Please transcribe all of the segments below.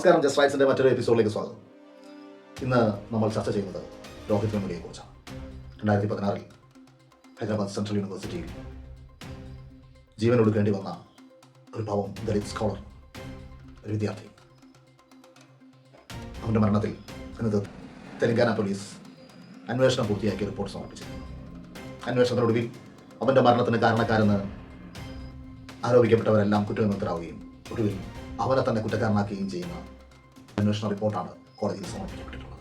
നമസ്കാരം ജസ്റ്റ് റൈറ്റ്സിന്റെ മറ്റൊരു എപ്പിസോഡിലേക്ക് സ്വാഗതം. ഇന്ന് നമ്മൾ ചർച്ച ചെയ്യുന്നത് രോഹിത് വെമുലയെ കുറിച്ചാണ്. രണ്ടായിരത്തി പതിനാറിൽ ഹൈദരാബാദ് സെൻട്രൽ യൂണിവേഴ്സിറ്റിയിൽ ജീവൻ ഒടുക്കേണ്ടി വന്ന ഒരു പാവം ദളിത് സ്കോളർ ഒരു വിദ്യാർത്ഥി. അവന്റെ മരണത്തിൽ ഇന്നത് തെലങ്കാന പോലീസ് അന്വേഷണം പൂർത്തിയാക്കിയ റിപ്പോർട്ട് സമർപ്പിച്ചിരുന്നു. അന്വേഷണത്തിനൊടുവിൽ അവന്റെ മരണത്തിന് കാരണക്കാരെന്ന് ആരോപിക്കപ്പെട്ടവരെല്ലാം കുറ്റവിമുക്തരാവുകയും ഒടുവിൽ അവനെ തന്നെ കുറ്റക്കാരനാക്കുകയും ചെയ്യുന്ന അന്വേഷണ റിപ്പോർട്ടാണ് കോടതിയിൽ സമർപ്പിക്കപ്പെട്ടിട്ടുള്ളത്.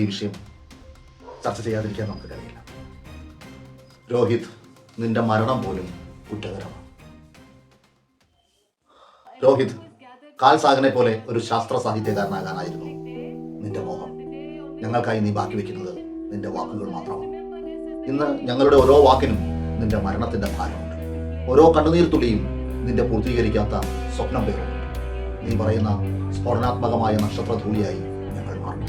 ഈ വിഷയം ചർച്ച ചെയ്യാതിരിക്കാൻ നമുക്ക് കഴിയില്ല. രോഹിത് നിന്റെ മരണം പോലും കുറ്റകരമാണ്. രോഹിത് കാൽ സാഗനെ പോലെ ഒരു ശാസ്ത്ര സാഹിത്യകാരനാകാനായിരുന്നു നിന്റെ മോഹം. ഞങ്ങൾക്കായി നീ ബാക്കി വെക്കുന്നത് നിന്റെ വാക്കുകൾ മാത്രമാണ്. ഇന്ന് ഞങ്ങളുടെ ഓരോ വാക്കിനും നിന്റെ മരണത്തിന്റെ ഭാരമുണ്ട്. ഓരോ കണ്ണുനീർ തുള്ളിയും നിന്റെ പൂർത്തീകരിക്കാത്ത സ്വപ്നം പേരുണ്ട് നീ പറയുന്ന സ്ഫോടനാത്മകമായ നക്ഷത്രധൂളിയായി ഞങ്ങൾ മാറും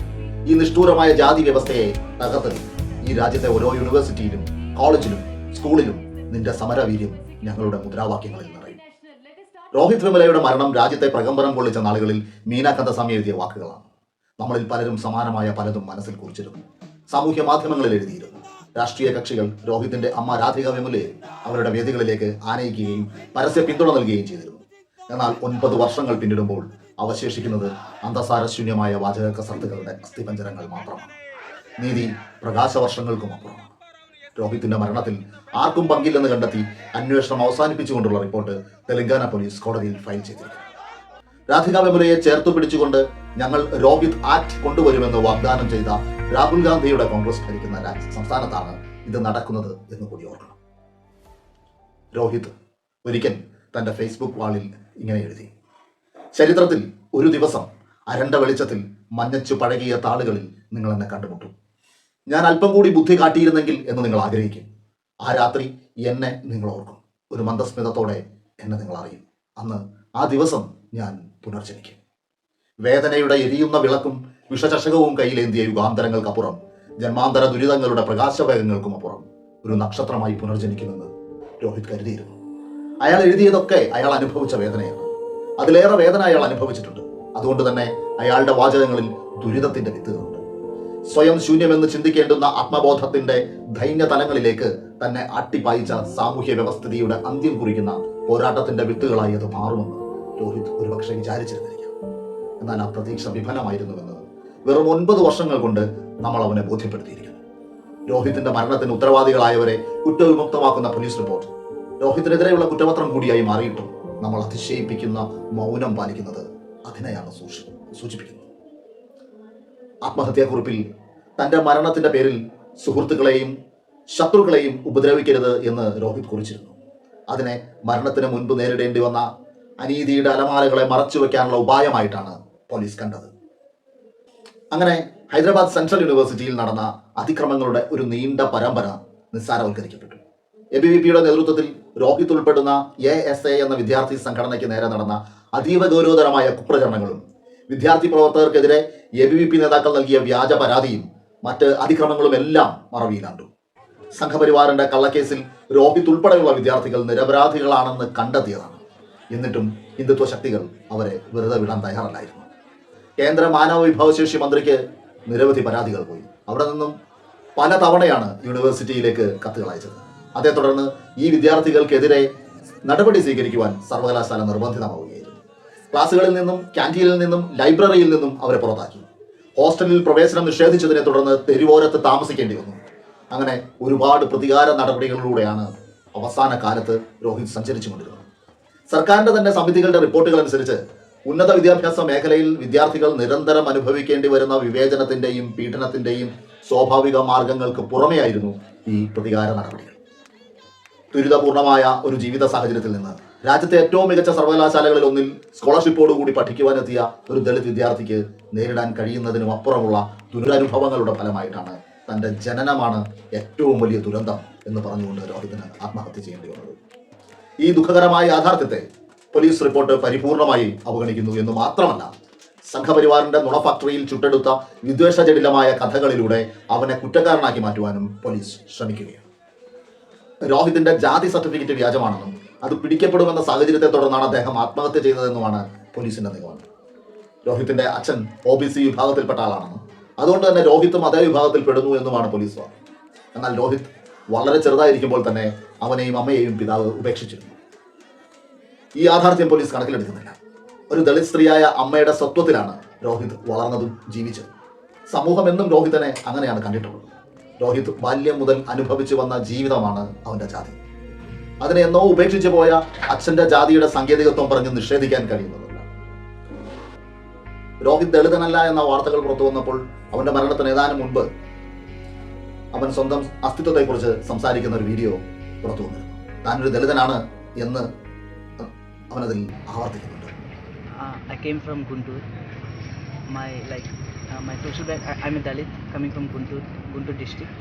ഈ നിഷ്ഠൂരമായ ജാതി വ്യവസ്ഥയെ തകർത്ത് ഈ രാജ്യത്തെ ഓരോ യൂണിവേഴ്സിറ്റിയിലും കോളേജിലും സ്കൂളിലും നിന്റെ സമരവീര്യം ഞങ്ങളുടെ മുദ്രാവാക്യങ്ങളിൽ നിറയും. രോഹിത് വിമലയുടെ മരണം രാജ്യത്തെ പ്രകമ്പനം കൊള്ളിച്ച നാളുകളിൽ മീന കന്തസ്വാമി എഴുതിയ വാക്കുകളാണ്. നമ്മളിൽ പലരും സമാനമായ പലതും മനസ്സിൽ കുറിച്ചിരുന്നു. സാമൂഹ്യ മാധ്യമങ്ങളിൽ എഴുതിയിരുന്നു. രാഷ്ട്രീയ കക്ഷികൾ രോഹിത്തിന്റെ അമ്മ രാധിക വിമലയെ അവരുടെ വേദികളിലേക്ക് ആനയിക്കുകയും പരസ്യ പിന്തുണ നൽകുകയും ചെയ്തിരുന്നു. എന്നാൽ ഒൻപത് വർഷങ്ങൾ പിന്നിടുമ്പോൾ അവശേഷിക്കുന്നത് അന്തസാരശൂന്യമായ വാചക കസർത്തുകളുടെ അസ്ഥിപഞ്ചരങ്ങൾ മാത്രമാണ്. നീതി പ്രകാശവർഷങ്ങൾക്കും അപ്പുറമാണ്. രോഹിത്തിന്റെ മരണത്തിൽ ആർക്കും പങ്കില്ലെന്ന് കണ്ടെത്തി അന്വേഷണം അവസാനിപ്പിച്ചുകൊണ്ടുള്ള റിപ്പോർട്ട് തെലങ്കാന പോലീസ് കോടതിയിൽ ഫയൽ ചെയ്തിരിക്കുന്നു. രാധിക വെമുലയെ ചേർത്തു പിടിച്ചുകൊണ്ട് ഞങ്ങൾ രോഹിത് ആക്ട് കൊണ്ടുവരുമെന്ന് വാഗ്ദാനം ചെയ്ത രാഹുൽ ഗാന്ധിയുടെ കോൺഗ്രസ് ഭരിക്കുന്ന സംസ്ഥാനത്താണ് ഇത് നടക്കുന്നത് എന്ന് കൂടി ഓർക്കണം. രോഹിത് ഒരിക്കൽ തന്റെ ഫേസ്ബുക്ക് വാളിൽ ഇങ്ങനെ എഴുതി. ചരിത്രത്തിൽ ഒരു ദിവസം അരണ്ട വെളിച്ചത്തിൽ മഞ്ഞച്ചു പഴകിയ താളുകളിൽ നിങ്ങൾ എന്നെ കണ്ടുമുട്ടും. ഞാൻ അല്പം കൂടി ബുദ്ധി കാട്ടിയിരുന്നെങ്കിൽ എന്ന് നിങ്ങൾ ആഗ്രഹിക്കും. ആ രാത്രി എന്നെ നിങ്ങൾ ഓർക്കും. ഒരു മന്ദസ്മിതത്തോടെ എന്നെ നിങ്ങൾ അറിയും. അന്ന് ആ ദിവസം ഞാൻ പുനർജനിക്കും. വേദനയുടെ എരിയുന്ന വിളക്കും വിഷചഷകവും കയ്യിലേന്തിയ യുഗാന്തരങ്ങൾക്കപ്പുറം ജന്മാന്തര ദുരിതങ്ങളുടെ പ്രകാശവേഗങ്ങൾക്കും അപ്പുറം ഒരു നക്ഷത്രമായി പുനർജനിക്കുമെന്ന് രോഹിത് കരുതിയിരുന്നു. അയാൾ എഴുതിയതൊക്കെ അയാൾ അനുഭവിച്ച വേദനയാണ്. അതിലേറെ വേദന അയാൾ അനുഭവിച്ചിട്ടുണ്ട്. അതുകൊണ്ട് തന്നെ അയാളുടെ വാചകങ്ങളിൽ ദുരിതത്തിന്റെ വിത്തുകളുണ്ട്. സ്വയം ശൂന്യമെന്ന് ചിന്തിക്കേണ്ടുന്ന ആത്മബോധത്തിന്റെ ധൈന്യ തലങ്ങളിലേക്ക് തന്നെ അട്ടിപ്പായിച്ച സാമൂഹ്യ വ്യവസ്ഥിതിയുടെ അന്ത്യം കുറിക്കുന്ന പോരാട്ടത്തിന്റെ വിത്തുകളായി അത് മാറുമെന്ന് രോഹിത് ഒരുപക്ഷെ വിചാരിച്ചിരുന്നിരിക്കാം. എന്നാൽ ആ പ്രതീക്ഷ വിഫലമായിരുന്നുവെന്ന് വെറും ഒൻപത് വർഷങ്ങൾ കൊണ്ട് നമ്മൾ അവനെ ബോധ്യപ്പെടുത്തിയിരിക്കുന്നു. രോഹിത്തിന്റെ മരണത്തിന് ഉത്തരവാദികളായവരെ കുറ്റവിമുക്തമാക്കുന്ന പോലീസ് റിപ്പോർട്ട് രോഹിത്തിനെതിരെയുള്ള കുറ്റപത്രം കൂടിയായി മാറിയിട്ടും നമ്മൾ അതിശയിപ്പിക്കുന്ന മൗനം പാലിക്കുന്നത് അതിനെയാണ് സൂക്ഷി സൂചിപ്പിക്കുന്നത്. ആത്മഹത്യാക്കുറിപ്പിൽ തന്റെ മരണത്തിന്റെ പേരിൽ സുഹൃത്തുക്കളെയും ശത്രുക്കളെയും ഉപദ്രവിക്കരുത് എന്ന് രോഹിത് കുറിച്ചിരുന്നു. അതിനെ മരണത്തിന് മുൻപ് നേരിടേണ്ടി വന്ന അനീതിയുടെ അലമാലകളെ മറച്ചു വയ്ക്കാനുള്ള ഉപായമായിട്ടാണ് പോലീസ് കണ്ടത്. അങ്ങനെ ഹൈദരാബാദ് സെൻട്രൽ യൂണിവേഴ്സിറ്റിയിൽ നടന്ന അതിക്രമങ്ങളുടെ ഒരു നീണ്ട പരമ്പര നിസ്സാരവൽക്കരിക്കപ്പെട്ടു. എ ബി വി പിയുടെ നേതൃത്വത്തിൽ രോഹിത് ഉൾപ്പെടുന്ന എ എസ് എ എന്ന വിദ്യാർത്ഥി സംഘടനയ്ക്ക് നേരെ നടന്ന അതീവ ഗൗരവതരമായ കുപ്രചരണങ്ങളും. വിദ്യാർത്ഥി പ്രവർത്തകർക്കെതിരെ എ ബി വി പി നേതാക്കൾ നൽകിയ വ്യാജ പരാതിയും മറ്റ് അതിക്രമങ്ങളും എല്ലാം മറവിയിലാണ്ടു. സംഘപരിവാറിന്റെ കള്ളക്കേസിൽ രോഹിത് ഉൾപ്പെടെയുള്ള വിദ്യാർത്ഥികൾ നിരപരാധികളാണെന്ന് കണ്ടെത്തിയതാണ്. എന്നിട്ടും ഹിന്ദുത്വ ശക്തികൾ അവരെ വെറുതെ വിടാൻ തയ്യാറല്ലായിരുന്നു. കേന്ദ്ര മാനവ വിഭവശേഷി മന്ത്രിക്ക് നിരവധി പരാതികൾ പോയി. അവിടെ നിന്നും പല തവണയാണ് യൂണിവേഴ്സിറ്റിയിലേക്ക് കത്തുകൾ അയച്ചത്. അതേ തുടർന്ന് ഈ വിദ്യാർത്ഥികൾക്കെതിരെ നടപടി സ്വീകരിക്കുവാൻ സർവകലാശാല നിർബന്ധിതമാവുകയായിരുന്നു. ക്ലാസ്സുകളിൽ നിന്നും ക്യാന്റീനിൽ നിന്നും ലൈബ്രറിയിൽ നിന്നും അവരെ പുറത്താക്കി. ഹോസ്റ്റലിൽ പ്രവേശനം നിഷേധിച്ചതിനെ തുടർന്ന് തെരുവോരത്ത് താമസിക്കേണ്ടി വന്നു. അങ്ങനെ ഒരുപാട് പ്രതികാര നടപടികളിലൂടെയാണ് അവസാന കാലത്ത് രോഹിത് സഞ്ചരിച്ചു കൊണ്ടിരുന്നത് സർക്കാരിന്റെ തന്നെ സമിതികളുടെ റിപ്പോർട്ടുകൾ അനുസരിച്ച് ഉന്നത വിദ്യാഭ്യാസ മേഖലയിൽ വിദ്യാർത്ഥികൾ നിരന്തരം അനുഭവിക്കേണ്ടി വരുന്ന വിവേചനത്തിന്റെയും പീഡനത്തിന്റെയും സ്വാഭാവിക മാർഗങ്ങൾക്ക് പുറമെയായിരുന്നു ഈ പ്രതികാര നടപടികൾ. ദുരിതപൂർണമായ ഒരു ജീവിത സാഹചര്യത്തിൽ നിന്ന്. രാജ്യത്തെ ഏറ്റവും മികച്ച സർവകലാശാലകളിൽ ഒന്നിൽ സ്കോളർഷിപ്പോടുകൂടി പഠിക്കുവാനെത്തിയ ഒരു ദളിത് വിദ്യാർത്ഥിക്ക് നേരിടാൻ കഴിയുന്നതിനും അപ്പുറമുള്ള ദുരനുഭവങ്ങളുടെ ഫലമായിട്ടാണ് തന്റെ ജനനമാണ് ഏറ്റവും വലിയ ദുരന്തം എന്ന് പറഞ്ഞുകൊണ്ട് രോഹിതിന് ആത്മഹത്യ ചെയ്യേണ്ടി വന്നത്. ഈ ദുഃഖകരമായ യാഥാർത്ഥ്യത്തെ പോലീസ് റിപ്പോർട്ട് പരിപൂർണമായി അവഗണിക്കുന്നു എന്ന് മാത്രമല്ല സംഘപരിവാറിന്റെ നുണ ഫാക്ടറിയിൽ ചുട്ടെടുത്ത വിദ്വേഷജടിലമായ കഥകളിലൂടെ അവനെ കുറ്റക്കാരനാക്കി മാറ്റുവാനും പോലീസ് ശ്രമിക്കുകയാണ്. രോഹിതിന്റെ ജാതി സർട്ടിഫിക്കറ്റ് വ്യാജമാണെന്നും അത് പിടിക്കപ്പെടുമെന്ന സാഹചര്യത്തെ തുടർന്നാണ് അദ്ദേഹം ആത്മഹത്യ ചെയ്തതെന്നുമാണ് പോലീസിന്റെ നിഗമനം. രോഹിത്തിന്റെ അച്ഛൻ ഒ ബി സി വിഭാഗത്തിൽപ്പെട്ട ആളാണെന്നും അതുകൊണ്ട് തന്നെ രോഹിത്തും അതേ വിഭാഗത്തിൽ പെടുന്നു എന്നുമാണ് പോലീസ് വാദം എന്നാൽ രോഹിത് വളരെ ചെറുതായിരിക്കുമ്പോൾ തന്നെ അവനെയും അമ്മയെയും പിതാവ് ഉപേക്ഷിച്ചിരുന്നു. ഈ യാഥാർത്ഥ്യം പോലീസ് കണക്കിലെടുക്കുന്നില്ല. ഒരു ദളിത് സ്ത്രീയായ അമ്മയുടെ സ്വത്വത്തിലാണ് രോഹിത് വളർന്നതും ജീവിച്ചതും. സമൂഹം എന്നും രോഹിതനെ അങ്ങനെയാണ് കണ്ടിട്ടുള്ളത്. രോഹിത് ബാല്യം മുതൽ അനുഭവിച്ചു വന്ന ജീവിതമാണ് അവന്റെ ജാതി. അതിനെ എന്നോ ഉപേക്ഷിച്ചു പോയ അച്ഛന്റെ ജാതിയുടെ സാങ്കേതികത്വം പറഞ്ഞ് നിഷേധിക്കാൻ കഴിയുന്നതല്ല. രോഹിത് ദളിതനല്ല എന്ന വാർത്തകൾ പുറത്തു വന്നപ്പോൾ അവന്റെ മരണത്തിന് ഏതാനും മുൻപ് അവൻ സ്വന്തം അസ്തിത്വത്തെക്കുറിച്ച് സംസാരിക്കുന്ന ഒരു വീഡിയോ പുറത്തു വന്നിരുന്നു. താനൊരു ദളിതനാണ് എന്ന് അവനതിൽ ആവർത്തിക്കുന്നുണ്ട്. My like uh, my social back. I, am a Dalit coming from Guntur, Guntur district,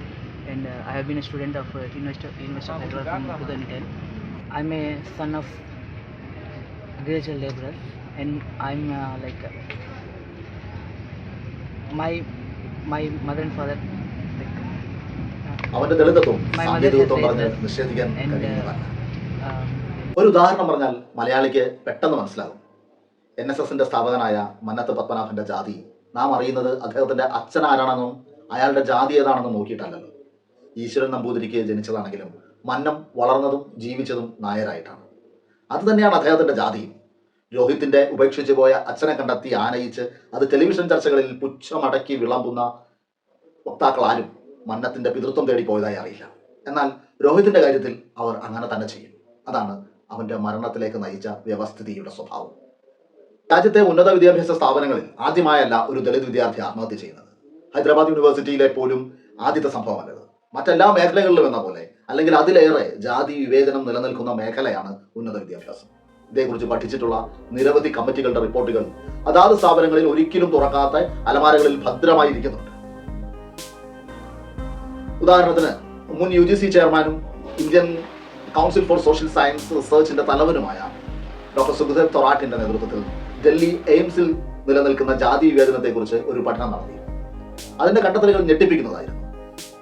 and uh, I have been a student of uh, University University of Hyderabad from 2010. I'm a son of agricultural laborer, and I'm uh, like uh, my my mother and father like uh, അവന്റെ ദളിതത്വം സാങ്കേതികത്വം പറഞ്ഞ്. നിഷേധിക്കാൻ uh, um, ഒരു ഉദാഹരണം പറഞ്ഞാൽ മലയാളിക്ക് പെട്ടെന്ന് മനസ്സിലാകും N S എസിന്റെ സ്ഥാപകനായ മന്നത്ത് പത്മനാഭന്റെ ജാതി. നാം അറിയുന്നത് അദ്ദേഹത്തിന്റെ അച്ഛൻ ആരാണെന്നും അയാളുടെ ജാതി ഏതാണെന്നും നോക്കിയിട്ടല്ലല്ലോ. ഈശ്വരൻ നമ്പൂതിരിക്ക് ജനിച്ചതാണെങ്കിലും മന്നം വളർന്നതും ജീവിച്ചതും നായരായിട്ടാണ്. അത് തന്നെയാണ് അദ്ദേഹത്തിന്റെ ജാതിയും രോഹിത്തിന്റെ ഉപേക്ഷിച്ചു പോയ അച്ഛനെ കണ്ടെത്തി ആനയിച്ച് അത് ടെലിവിഷൻ ചർച്ചകളിൽ പുച്ഛമടക്കി വിളമ്പുന്ന വക്താക്കൾ ആരും മന്നത്തിന്റെ പിതൃത്വം തേടി പോയതായി അറിയില്ല. എന്നാൽ രോഹിത്തിന്റെ കാര്യത്തിൽ അവർ അങ്ങനെ തന്നെ ചെയ്യും. അതാണ് അവന്റെ മരണത്തിലേക്ക് നയിച്ച വ്യവസ്ഥിതിയുടെ സ്വഭാവം. രാജ്യത്തെ ഉന്നത വിദ്യാഭ്യാസ സ്ഥാപനങ്ങളിൽ ആദ്യമായല്ല ഒരു ദളിത് വിദ്യാർത്ഥി ആത്മഹത്യ ചെയ്യുന്നത്. ഹൈദരാബാദ് യൂണിവേഴ്സിറ്റിയിലെ പോലും ആദ്യത്തെ സംഭവമല്ലത്. മറ്റെല്ലാ മേഖലകളിലും എന്ന പോലെ അല്ലെങ്കിൽ അതിലേറെ ജാതി വിവേചനം നിലനിൽക്കുന്ന മേഖലയാണ് ഉന്നത വിദ്യാഭ്യാസം. ഇതേക്കുറിച്ച് പഠിച്ചിട്ടുള്ള നിരവധി കമ്മിറ്റികളുടെ റിപ്പോർട്ടുകൾ അതാത് സ്ഥാപനങ്ങളിൽ ഒരിക്കലും തുറക്കാത്ത അലമാരകളിൽ ഭദ്രമായി ഇരിക്കുന്നുണ്ട്. ഉദാഹരണത്തിന് മുൻ യു ജി സി ചെയർമാനും Indian council for social science റിസർച്ചിന്റെ തലവനുമായ ഡോക്ടർ സുഖദേവ് തൊറാട്ടിന്റെ നേതൃത്വത്തിൽ ഡൽഹി എയിംസിൽ നിലനിൽക്കുന്ന ജാതി വിവേചനത്തെക്കുറിച്ച് ഒരു പഠനം നടത്തി. അതിന്റെ കണ്ടെത്തലുകൾ ഞെട്ടിപ്പിക്കുന്നതായിരുന്നു.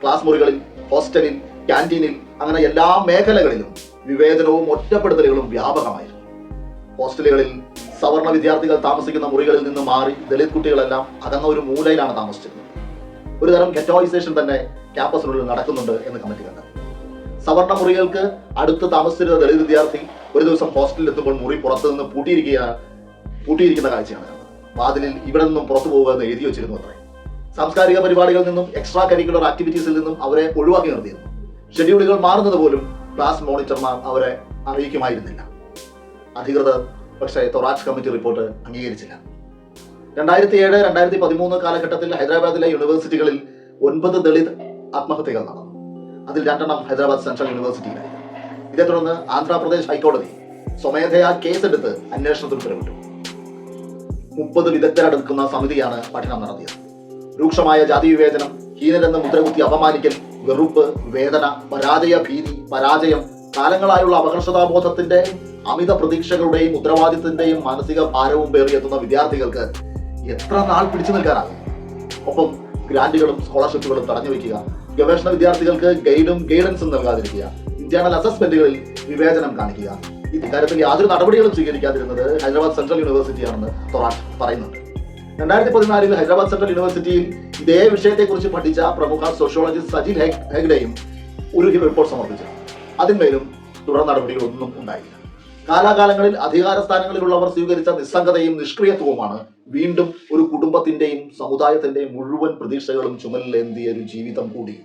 ക്ലാസ് മുറികളിൽ ഹോസ്റ്റലിൽ ക്യാന്റീനിൽ അങ്ങനെ എല്ലാ മേഖലകളിലും വിവേചനവും ഒറ്റപ്പെടുത്തലുകളും വ്യാപകമായിരുന്നു. ഹോസ്റ്റലുകളിൽ സവർണ വിദ്യാർത്ഥികൾ താമസിക്കുന്ന മുറികളിൽ നിന്ന് മാറി ദളിത് കുട്ടികളെല്ലാം അകന്ന ഒരു മൂലയിലാണ് താമസിച്ചിരുന്നത്. ഒരു തരം ഗെറ്റോയിസേഷൻ തന്നെ ക്യാമ്പസിനുള്ളിൽ നടക്കുന്നുണ്ട് എന്ന് കമ്മിറ്റി കണ്ടത് സവർണ മുറികൾക്ക് അടുത്ത് താമസിച്ചിരുന്ന ദളിത് വിദ്യാർത്ഥി ഒരു ദിവസം ഹോസ്റ്റലിൽ എത്തുമ്പോൾ മുറി പുറത്തു നിന്ന് പൂട്ടിയിരിക്കുക പൂട്ടിയിരിക്കുന്ന കാഴ്ചയാണ് വാതിലിൽ ഇവിടെ നിന്നും പുറത്തു പോകുക എന്ന് എഴുതി വെച്ചിരുന്നു അത്രേ. സാംസ്കാരിക പരിപാടികളിൽ നിന്നും എക്സ്ട്രാ കരിക്കുലർ ആക്ടിവിറ്റീസിൽ നിന്നും അവരെ ഒഴിവാക്കി നിർത്തിയിരുന്നു. ഷെഡ്യൂളുകൾ മാറുന്നത് പോലും ക്ലാസ് മോണിറ്റർമാർ അവരെ അറിയിക്കുമായിരുന്നില്ല. അധികൃതർ പക്ഷേ തൊറാച്ച് കമ്മിറ്റി റിപ്പോർട്ട് അംഗീകരിച്ചില്ല. രണ്ടായിരത്തി ഏഴ് രണ്ടായിരത്തി പതിമൂന്ന് കാലഘട്ടത്തിൽ ഹൈദരാബാദിലെ യൂണിവേഴ്സിറ്റികളിൽ ഒൻപത് ദളിത് ആത്മഹത്യകൾ നടന്നു. അതിൽ രണ്ടെണ്ണം ഹൈദരാബാദ് സെൻട്രൽ യൂണിവേഴ്സിറ്റിയിലായിരുന്നു ഇതേ തുടർന്ന് ആന്ധ്രാപ്രദേശ് ഹൈക്കോടതി സ്വമേധയാ കേസെടുത്ത് അന്വേഷണത്തിന് ഉത്തരവിട്ടു. മുപ്പത് വിദഗ്ധരടക്കുന്ന സമിതിയാണ് പഠനം നടത്തിയത്. രൂക്ഷമായ ജാതി വിവേചനം ഹീനരെന്ന് മുദ്രകുത്തി അപമാനിക്കൽ വെറുപ്പ് വേദന പരാജയ ഭീതി പരാജയം കാലങ്ങളായുള്ള അപകർഷതാബോധത്തിന്റെ അമിത പ്രതീക്ഷകളുടെയും ഉത്തരവാദിത്തത്തിന്റെയും മാനസിക ഭാരവും പേറിയെത്തുന്ന വിദ്യാർത്ഥികൾക്ക് എത്ര നാൾ പിടിച്ചു നിൽക്കാനാകും? ഒപ്പം ഗ്രാന്റുകളും സ്കോളർഷിപ്പുകളും തടഞ്ഞു വയ്ക്കുക ഗവേഷണ വിദ്യാർത്ഥികൾക്ക് ഗൈഡും ഗൈഡൻസും നൽകാതിരിക്കുക ഇന്റേണൽ അസസ്മെന്റുകളിൽ വിവേചനം കാണിക്കുക. ഇക്കാര്യത്തിൽ യാതൊരു നടപടികളും സ്വീകരിക്കാതിരുന്നത് ഹൈദരാബാദ് സെൻട്രൽ യൂണിവേഴ്സിറ്റിയാണെന്ന് തൊറാട്ട് പറയുന്നുണ്ട്. രണ്ടായിരത്തി പതിനാലിൽ ഹൈദരാബാദ് സെൻട്രൽ യൂണിവേഴ്സിറ്റിയിൽ ഇതേ വിഷയത്തെക്കുറിച്ച് പഠിച്ച പ്രമുഖ സോഷ്യോളജിസ്റ്റ് സജിൽ ഹെഗ് ഹെഗ്ഡെയും ഒരു റിപ്പോർട്ട് സമർപ്പിച്ചു അതിന്മേലും തുടർ നടപടികളൊന്നും ഉണ്ടായില്ല. കാലാകാലങ്ങളിൽ അധികാര സ്ഥാനങ്ങളിലുള്ളവർ സ്വീകരിച്ച നിസ്സംഗതയും നിഷ്ക്രിയത്വവുമാണ് വീണ്ടും ഒരു കുടുംബത്തിന്റെയും സമുദായത്തിന്റെയും മുഴുവൻ പ്രതീക്ഷകളും ചുമലിലേന്തിയ ഒരു ജീവിതം കൂടി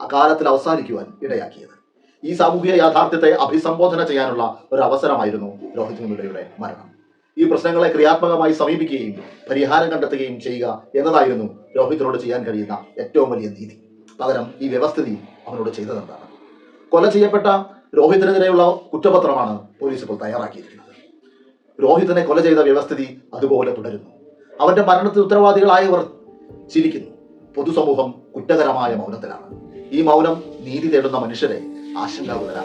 അകാലത്തിൽ അവസാനിക്കുവാൻ ഇടയാക്കിയത്. ഈ സാമൂഹിക യാഥാർത്ഥ്യത്തെ അഭിസംബോധന ചെയ്യാനുള്ള ഒരു അവസരമായിരുന്നു രോഹിത് മുല്ലയുടെ മരണം. ഈ പ്രശ്നങ്ങളെ ക്രിയാത്മകമായി സമീപിക്കുകയും പരിഹാരം കണ്ടെത്തുകയും ചെയ്യുക എന്നതായിരുന്നു രോഹിത്തിനോട് ചെയ്യാൻ കഴിയുന്ന ഏറ്റവും വലിയ നീതി. പകരം ഈ വ്യവസ്ഥിതി അവനോട് ചെയ്തതെന്താണ്? കൊല ചെയ്യപ്പെട്ട രോഹിത്തിനെതിരെയുള്ള കുറ്റപത്രമാണ് പോലീസ് ഇപ്പോൾ തയ്യാറാക്കിയിരിക്കുന്നത്. രോഹിത്തിനെ കൊല ചെയ്ത വ്യവസ്ഥിതി അതുപോലെ തുടരുന്നു. അവന്റെ മരണത്തിന് ഉത്തരവാദികളായവർ ചിരിക്കുന്നു. പൊതുസമൂഹം കുറ്റകരമായ മൗനത്തിലാണ്. ഈ മൗനം നീതി തേടുന്ന മനുഷ്യരെ আসেন আপনারা